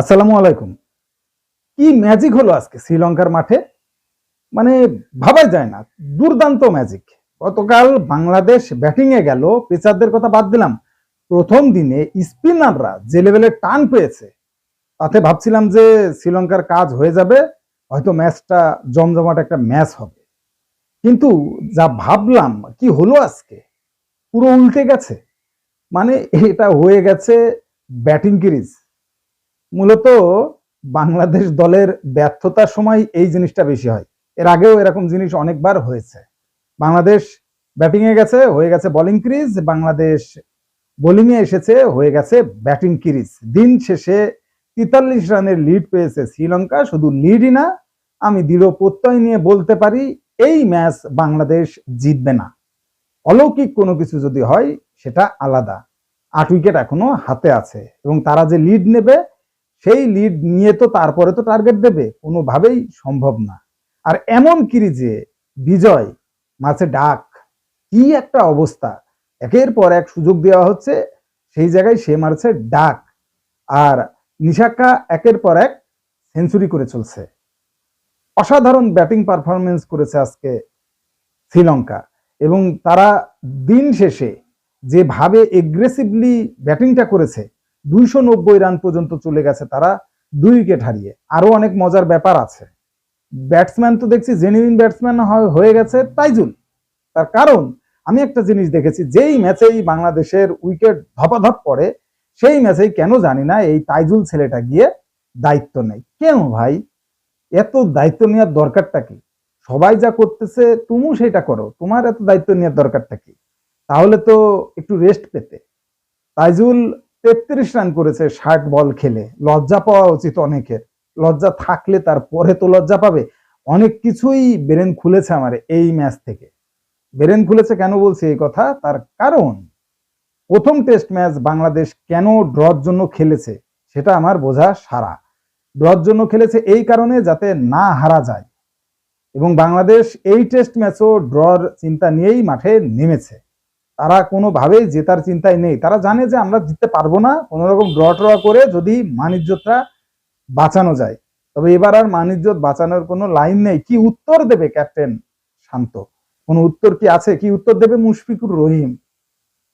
আসসালামু আলাইকুম। কি ম্যাজিক হলো আজকে শ্রীলঙ্কার মাঠে? মানে ভাবাই যায় না, দুর্দান্ত ম্যাজিক গতকাল বাংলাদেশ ব্যাটিং এ গেল পেসারদের কথা বাদ দিলাম। প্রথম দিনে স্পিনাররা যে লেভেলে টান পেয়েছে, তাতে ভাবছিলাম যে শ্রীলঙ্কার কাজ হয়ে যাবে, হয়তো ম্যাচটা জমজমাট একটা ম্যাচ হবে। কিন্তু যা ভাবলাম, কি হলো আজকে? পুরো উল্টে গেছে। মানে এটা হয়ে গেছে ব্যাটিং ক্রিজ মূলত বাংলাদেশ দলের ব্যর্থতার সময় এই জিনিসটা বেশি হয়। এর আগেও এরকম জিনিস অনেকবার হয়েছে। বাংলাদেশ ব্যাটিং এ গেছে, হয়ে গেছে বোলিং ক্রিজ বাংলাদেশ বোলিং এ এসেছে, হয়ে গেছে ব্যাটিং ক্রিজ দিন শেষে তেতাল্লিশ রানের লিড পেয়েছে শ্রীলঙ্কা। শুধু লিডই না, আমি দৃঢ় প্রত্যয় নিয়ে বলতে পারি, এই ম্যাচ বাংলাদেশ জিতবে না। অলৌকিক কোনো কিছু যদি হয়, সেটা আলাদা। আট উইকেট এখনও হাতে আছে এবং তারা যে লিড নেবে সেই লিড নিয়ে তো তারপরে তো টার্গেট দেবে, কোনোভাবেই সম্ভব না। আর এমন কিরিজে বিজয় মাঝে ডাক, কি একটা অবস্থা। একের পর এক সুযোগ দেওয়া হচ্ছে, সেই জায়গায় সে মারছে ডাক। আর নিশাক্কা একের পর এক সেঞ্চুরি করে চলছে। অসাধারণ ব্যাটিং পারফরমেন্স করেছে আজকে শ্রীলঙ্কা। এবং তারা দিন শেষে যেভাবে এগ্রেসিভলি ব্যাটিংটা করেছে দুইশো নব্বই রান পর্যন্ত চলে গেছে তারা দুই উইকেট হারিয়ে। আরও অনেক মজার ব্যাপার আছে। ব্যাটসম্যান তো দেখছি জেনুইন ব্যাটসম্যান হয়ে গেছে তাইজুল। তার কারণ, আমি একটা জিনিস দেখেছি, যেই ম্যাচেই বাংলাদেশের উইকেট ধপাধপ পড়ে সেই ম্যাচেই কেন জানি না এই তাইজুল ছেলেটা গিয়ে দায়িত্ব নেই কেন ভাই? এত দায়িত্ব নেওয়ার দরকারটা কি? সবাই যা করতেছে, তুমিও সেটা করো। তোমার এত দায়িত্ব নেওয়ার দরকারটা কি? তাহলে তো একটু রেস্ট পেতে। তাইজুল তেত্রিশ রান করেছে ষাট বল খেলে। লজ্জা পাওয়া উচিত অনেকের। লজ্জা থাকলে তারপরে তো লজ্জা পাবে। অনেক কিছুই বেরেন খুলেছে আমার এই ম্যাচ থেকে। বেরেন খুলেছে কেন বলছি এই কথা? তার কারণ, প্রথম টেস্ট ম্যাচ বাংলাদেশ কেন ড্রর জন্য খেলেছে সেটা আমার বোঝা সারা। ড্রর জন্য খেলেছে এই কারণে যাতে না হারা যায়। এবং বাংলাদেশ এই টেস্ট ম্যাচও ড্রর চিন্তা নিয়েই মাঠে নেমেছে। তারা কোনোভাবেই জেতার চিন্তায় নেই। তারা জানে যে আমরা জিততে পারব না কোনো রকম ড্র ট্র করে যদি মানিজ্যটা বাঁচানো যায়। তবে এবার আর মানিজ্য বাঁচানোর কোনো লাইন নেই। কি উত্তর দেবে ক্যাপ্টেন শান্ত? কোনো উত্তর কি আছে? কি উত্তর দেবে মুশফিকুর রহিম?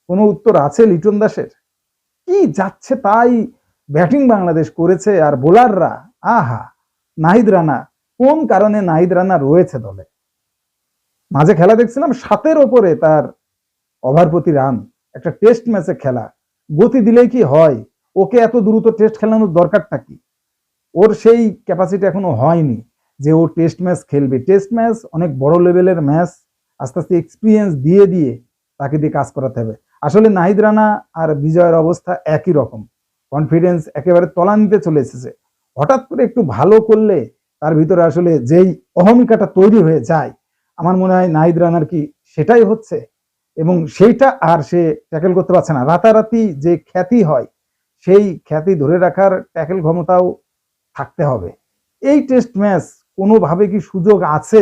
কোনো উত্তর আছে লিটন দাসের? কি যাচ্ছে তাই ব্যাটিং বাংলাদেশ করেছে আর বোলাররা? আহা, নাহিদ রানা, কোন কারণে নাহিদ রানা রয়েছে দলে? মাঝে খেলা দেখছিলাম, সাতের ওপরে তার ওভার প্রতি রান একটা টেস্ট ম্যাচে খেলা। গতি দিলেই কি হয়? ওকে এত দ্রুত টেস্ট খেলানোর দরকারটা কি? ওর সেই ক্যাপাসিটি এখনও হয়নি যে ও টেস্ট ম্যাচ খেলবে। টেস্ট ম্যাচ অনেক বড় লেভেলের ম্যাচ আস্তে আস্তে এক্সপিরিয়েন্স দিয়ে দিয়ে তাকে দিয়ে কাজ করাতে হবে। আসলে নাহিদ রানা আর বিজয়ের অবস্থা একই রকম। কনফিডেন্স একেবারে তলানিতে চলে এসেছে। হঠাৎ করে একটু ভালো করলে তার ভিতরে আসলে যেই অহমিকাটা তৈরি হয়ে যায়, আমার মনে হয় নাহিদ রানার কি সেটাই হচ্ছে? এবং সেইটা আর সে ট্যাকেল করতে পারছে না। রাতারাতি যে খ্যাতি হয় সেই খ্যাতি ধরে রাখার ট্যাকেল ক্ষমতাও থাকতে হবে। এই টেস্ট ম্যাচ কোনোভাবে কি সুযোগ আছে?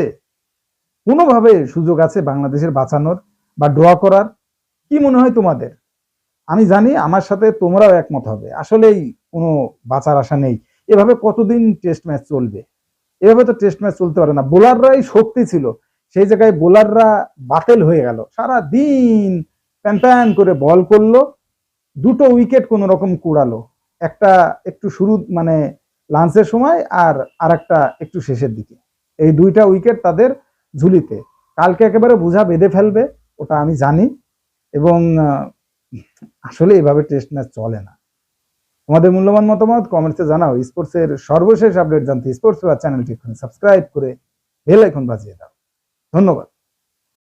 কোনোভাবে সুযোগ আছে বাংলাদেশের বাঁচানোর বা ড্র করার? কি মনে হয় তোমাদের? আমি জানি আমার সাথে তোমরাও একমত হবে। আসলেই কোনো বাঁচার আশা নেই। এভাবে কতদিন টেস্ট ম্যাচ চলবে? এভাবে তো টেস্ট ম্যাচ চলতে পারে না। বোলাররাই শক্তি ছিল। সেই জায়গায় বোলাররা বাতিল হয়ে গেল। সারা দিন প্যান করে বল করল। দুটো উইকেট কোন রকম কুড়ালো। একটা একটু শুরু মানে লাঞ্চের সময় আর আরেকটা একটু শেষের দিকে। এই দুইটা উইকেট তাদের ঝুলিতে। কালকে একেবারে বোঝা বেঁধে ফেলবে, ওটা আমি জানি। এবং আসলে এভাবে টেস্ট ম্যাচ চলে না। তোমাদের মূল্যবান মতামত কমেন্টসে জানাও। স্পোর্টসের সর্বশেষ আপডেট জানতে স্পোর্টস চ্যানেলটি সাবস্ক্রাইব করে বেল আইকন বাজিয়ে দাও। ধন্যবাদ